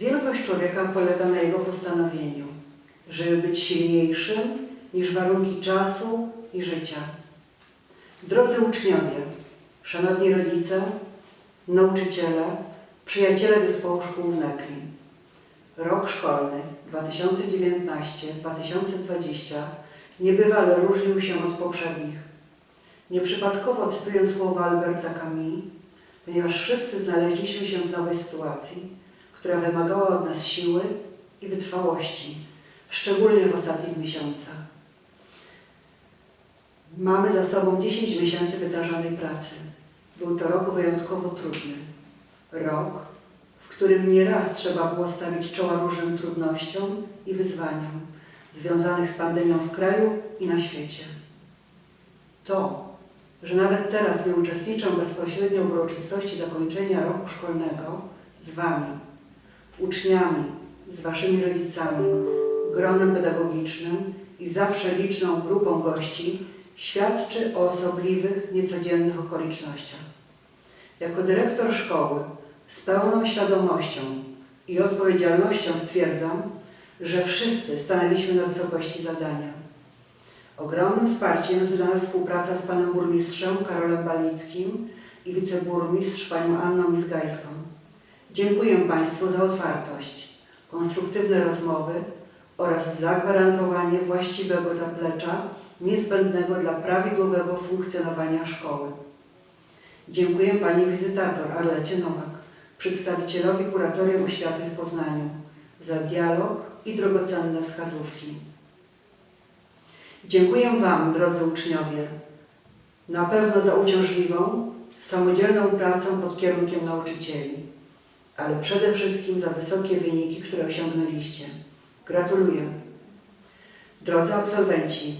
Wielkość człowieka polega na jego postanowieniu, żeby być silniejszym niż warunki czasu i życia. Drodzy uczniowie, szanowni rodzice, nauczyciele, przyjaciele zespołu szkół w Nekli. Rok szkolny 2019-2020 niebywale różnił się od poprzednich. Nieprzypadkowo cytuję słowa Alberta Camus, ponieważ wszyscy znaleźliśmy się w nowej sytuacji, która wymagała od nas siły i wytrwałości, szczególnie w ostatnich miesiącach. Mamy za sobą 10 miesięcy wytężonej pracy. Był to rok wyjątkowo trudny. Rok, w którym nieraz trzeba było stawić czoła różnym trudnościom i wyzwaniom związanych z pandemią w kraju i na świecie. To, że nawet teraz nie uczestniczę bezpośrednio w uroczystości zakończenia roku szkolnego z Wami, uczniami, z Waszymi rodzicami, gronem pedagogicznym i zawsze liczną grupą gości, świadczy o osobliwych, niecodziennych okolicznościach. Jako dyrektor szkoły z pełną świadomością i odpowiedzialnością stwierdzam, że wszyscy stanęliśmy na wysokości zadania. Ogromnym wsparciem jest dla nas współpraca z panem burmistrzem Karolem Balickim i wiceburmistrz panią Anną Mizgajską. Dziękuję Państwu za otwartość, konstruktywne rozmowy oraz zagwarantowanie właściwego zaplecza niezbędnego dla prawidłowego funkcjonowania szkoły. Dziękuję Pani wizytator Arlecie Nowak, przedstawicielowi Kuratorium Oświaty w Poznaniu za dialog i drogocenne wskazówki. Dziękuję Wam, drodzy uczniowie, na pewno za uciążliwą, samodzielną pracę pod kierunkiem nauczycieli, ale przede wszystkim za wysokie wyniki, które osiągnęliście. Gratuluję. Drodzy absolwenci,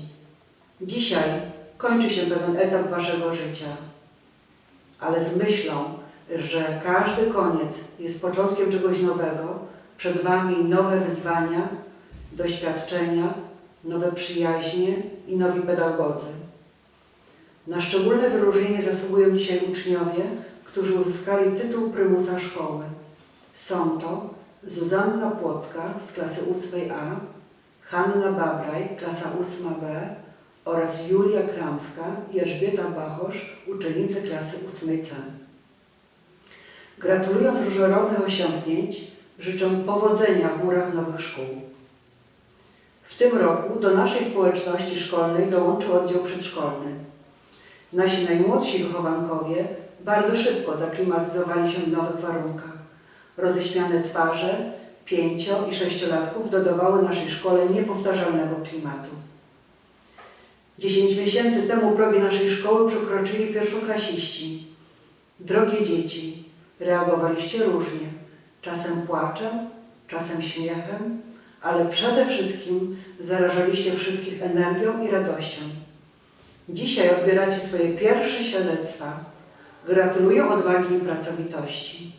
dzisiaj kończy się pewien etap Waszego życia, ale z myślą, że każdy koniec jest początkiem czegoś nowego, przed Wami nowe wyzwania, doświadczenia, nowe przyjaźnie i nowi pedagodzy. Na szczególne wyróżnienie zasługują dzisiaj uczniowie, którzy uzyskali tytuł prymusa szkoły. Są to Zuzanna Płocka z klasy 8A, Hanna Babraj, klasa 8B oraz Julia Kramska i Elżbieta Bachosz, uczennice klasy 8C. Gratulując różnorodnych osiągnięć, życzę powodzenia w murach nowych szkół. W tym roku do naszej społeczności szkolnej dołączył oddział przedszkolny. Nasi najmłodsi wychowankowie bardzo szybko zaklimatyzowali się w nowych warunkach. Roześmiane twarze pięcio- i sześciolatków dodawały naszej szkole niepowtarzalnego klimatu. Dziesięć miesięcy temu progi naszej szkoły przekroczyli pierwszoklasiści. Drogie dzieci, reagowaliście różnie, czasem płaczem, czasem śmiechem, ale przede wszystkim zarażaliście wszystkich energią i radością. Dzisiaj odbieracie swoje pierwsze świadectwa. Gratuluję odwagi i pracowitości.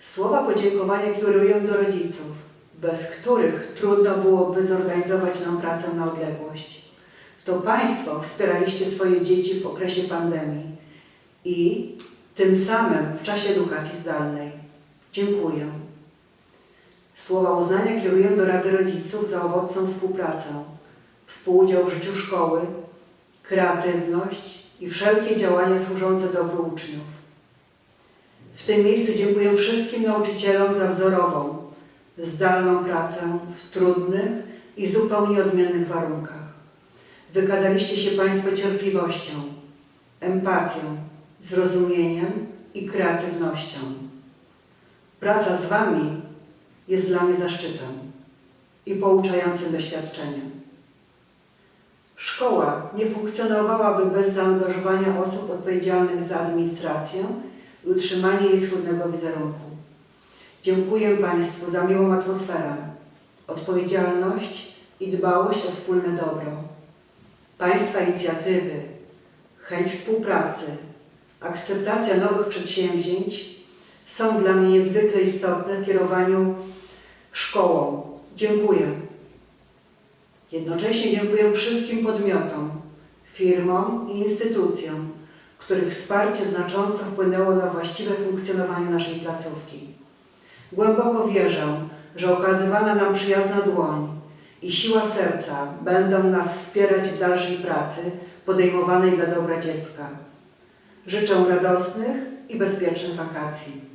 Słowa podziękowania kieruję do rodziców, bez których trudno byłoby zorganizować nam pracę na odległość. To Państwo wspieraliście swoje dzieci w okresie pandemii i tym samym w czasie edukacji zdalnej. Dziękuję. Słowa uznania kieruję do Rady Rodziców za owocną współpracę, współudział w życiu szkoły, kreatywność i wszelkie działania służące dobru uczniów. W tym miejscu dziękuję wszystkim nauczycielom za wzorową, zdalną pracę w trudnych i zupełnie odmiennych warunkach. Wykazaliście się Państwo cierpliwością, empatią, zrozumieniem i kreatywnością. Praca z Wami jest dla mnie zaszczytem i pouczającym doświadczeniem. Szkoła nie funkcjonowałaby bez zaangażowania osób odpowiedzialnych za administrację i utrzymanie jej schludnego wizerunku. Dziękuję Państwu za miłą atmosferę, odpowiedzialność i dbałość o wspólne dobro. Państwa inicjatywy, chęć współpracy akceptacja nowych przedsięwzięć są dla mnie niezwykle istotne w kierowaniu szkołą. Dziękuję. Jednocześnie dziękuję wszystkim podmiotom, firmom i instytucjom, których wsparcie znacząco wpłynęło na właściwe funkcjonowanie naszej placówki. Głęboko wierzę, że okazywana nam przyjazna dłoń i siła serca będą nas wspierać w dalszej pracy podejmowanej dla dobra dziecka. Życzę radosnych i bezpiecznych wakacji.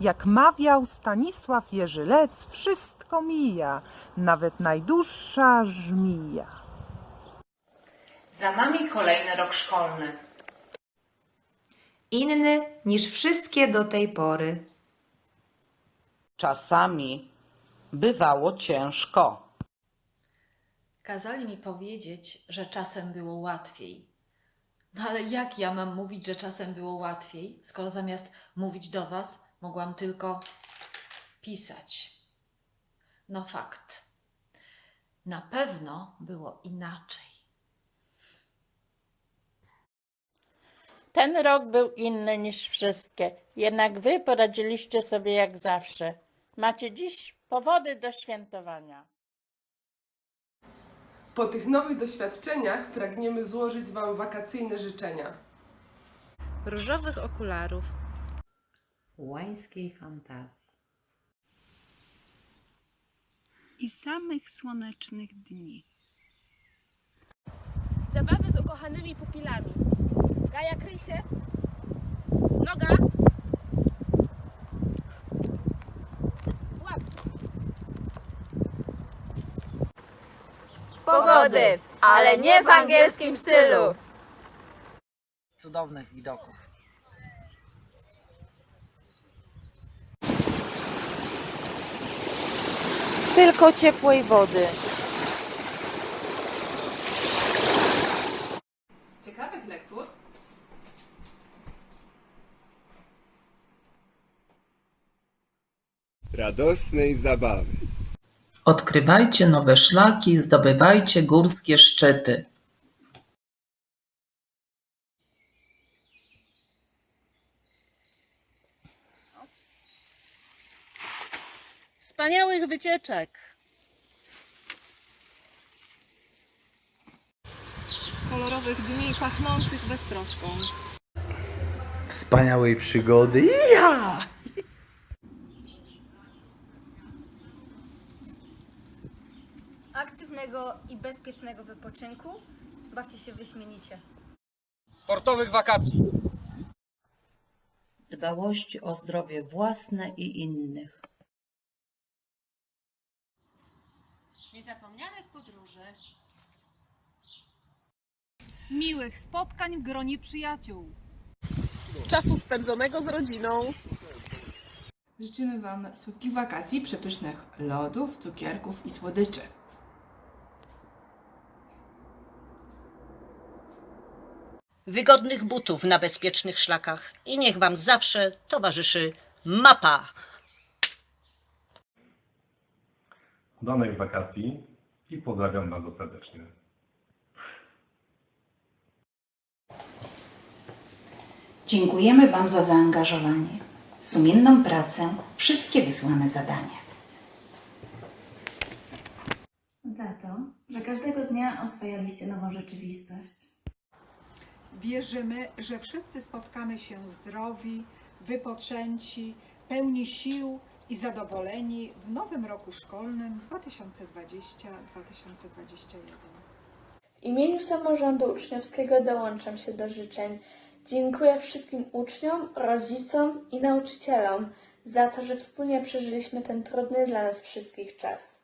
Jak mawiał Stanisław Jerzylec, wszystko mija, nawet najdłuższa żmija. Za nami kolejny rok szkolny. inny niż wszystkie do tej pory. Czasami bywało ciężko. Kazali mi powiedzieć, że czasem było łatwiej. No ale jak ja mam mówić, że czasem było łatwiej, skoro zamiast mówić do Was, mogłam tylko pisać? No fakt. Na pewno było inaczej. Ten rok był inny niż wszystkie, jednak wy poradziliście sobie jak zawsze. Macie dziś powody do świętowania. Po tych nowych doświadczeniach pragniemy złożyć Wam wakacyjne życzenia. różowych okularów, Łańskiej fantazji. i samych słonecznych dni. Zabawy z ukochanymi pupilami. Gaja Krysie. Noga. Łap. Pogody, ale nie w angielskim stylu. Cudownych widoków. Tylko ciepłej wody. Ciekawych lektur? radosnej zabawy. Odkrywajcie nowe szlaki, zdobywajcie górskie szczyty. Wycieczek! Kolorowych dni pachnących beztroską. Wspaniałej przygody. Ja! Aktywnego i bezpiecznego wypoczynku. Bawcie się wyśmienicie. Sportowych wakacji. Dbałości o zdrowie własne i innych. Niezapomnianych podróży. Miłych spotkań w gronie przyjaciół. Czasu spędzonego z rodziną. Życzymy Wam słodkich wakacji, przepysznych lodów, cukierków i słodyczy. wygodnych butów na bezpiecznych szlakach i niech Wam zawsze towarzyszy mapa. Udanych wakacji i pozdrawiam bardzo serdecznie. Dziękujemy Wam za zaangażowanie, sumienną pracę, wszystkie wysłane zadania. Za to, że każdego dnia oswajaliście nową rzeczywistość. Wierzymy, że wszyscy spotkamy się zdrowi, wypoczęci, pełni sił i zadowoleni w nowym roku szkolnym 2020-2021. W imieniu samorządu uczniowskiego dołączam się do życzeń. Dziękuję wszystkim uczniom, rodzicom i nauczycielom za to, że wspólnie przeżyliśmy ten trudny dla nas wszystkich czas.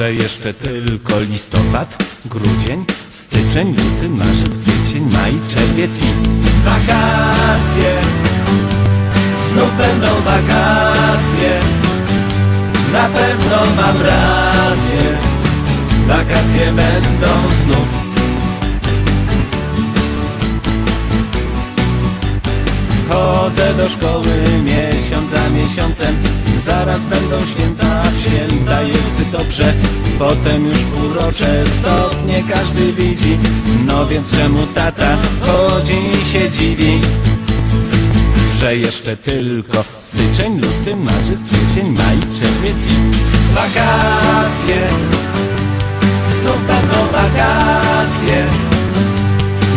że jeszcze tylko listopad, grudzień, styczeń, luty, marzec, kwiecień, maj, czerwiec i wakacje. Znów będą wakacje, na pewno mam rację. Wakacje będą znów. Chodzę do szkoły miesiącem Zaraz będą święta, święta jest dobrze. Potem już urocze stopnie każdy widzi. No więc czemu tata chodzi i się dziwi? Że jeszcze tylko styczeń, luty, marzec, kwiecień, maj, czerwiec i wakacje. Znów będą wakacje.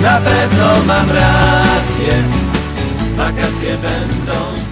Na pewno mam rację. Wakacje będą